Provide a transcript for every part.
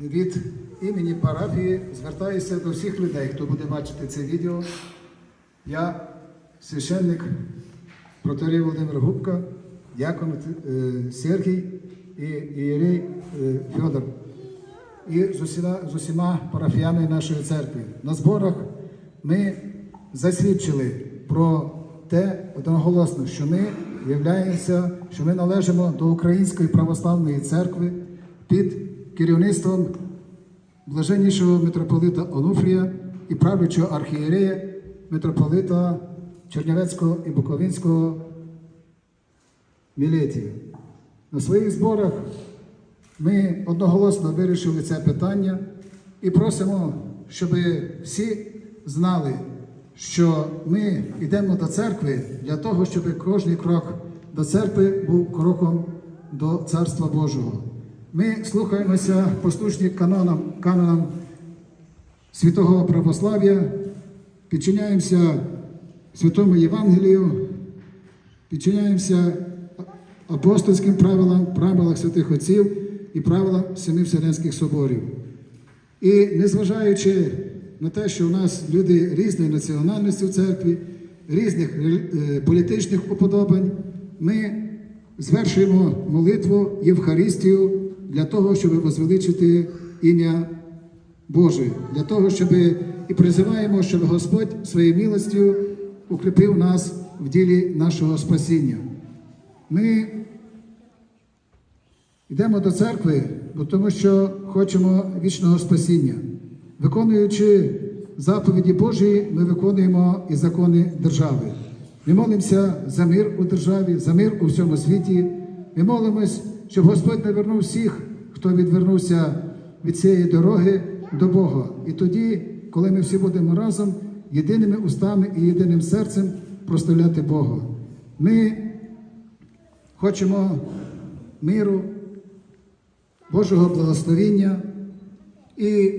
Від імені парафії звертаюся до всіх людей, хто буде бачити це відео. Я священник протерій Володимир Губка, дякон е, Сергій і Ієрей е, Фьодор. І з усіма, з усіма парафіянами нашої церкви. На зборах ми засвідчили про те одноголосно, що ми являємося, що ми належимо до Української православної церкви під керівництвом блаженнішого митрополита Онуфрія і правлячого архієрея митрополита Чернівецького і Буковинського Мілетія. На своїх зборах ми одноголосно вирішили це питання і просимо, щоб всі знали, що ми йдемо до церкви для того, щоб кожен крок до церкви був кроком до Царства Божого. Ми слухаємося послушні канонам, канонам святого православ'я, підчиняємося святому Євангелію, підчиняємося апостольським правилам, правилам святих отців і правилам семи Вселенських соборів. І незважаючи на те, що у нас люди різної національності в церкві, різних е, політичних уподобань, ми звершуємо молитву Євхаристію для того, щоб возвеличити ім'я Боже, для того, щоб і призиваємо, щоб Господь своєю милостю укріпив нас в ділі нашого спасіння. Ми йдемо до церкви, бо тому що хочемо вічного спасіння. Виконуючи заповіді Божі, ми виконуємо і закони держави. Ми молимося за мир у державі, за мир у всьому світі. Ми молимось, щоб Господь не вернув всіх, хто відвернувся від цієї дороги до Бога. І тоді, коли ми всі будемо разом, єдиними устами і єдиним серцем прославляти Бога. Ми хочемо миру, Божого благословіння і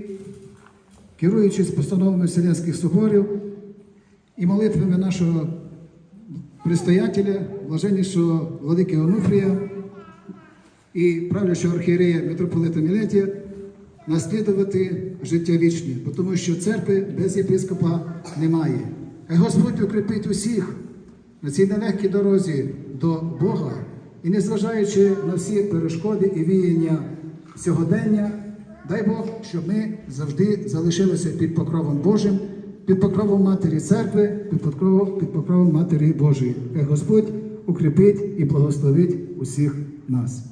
керуючись постановами Вселенських соборів і молитвами нашого предстоятеля, блаженнішого Владики Онуфрія і правлячого архієрея митрополита Мілетія, наслідувати життя вічне, тому що церкви без єпископа немає. Хай Господь укріпить усіх на цій нелегкій дорозі до Бога і незважаючи на всі перешкоди і віяння сьогодення, дай Бог, щоб ми завжди залишилися під покровом Божим, під покровом Матері Церкви, під покровом, під покровом Матері Божої. Господь укріпить і благословить усіх нас.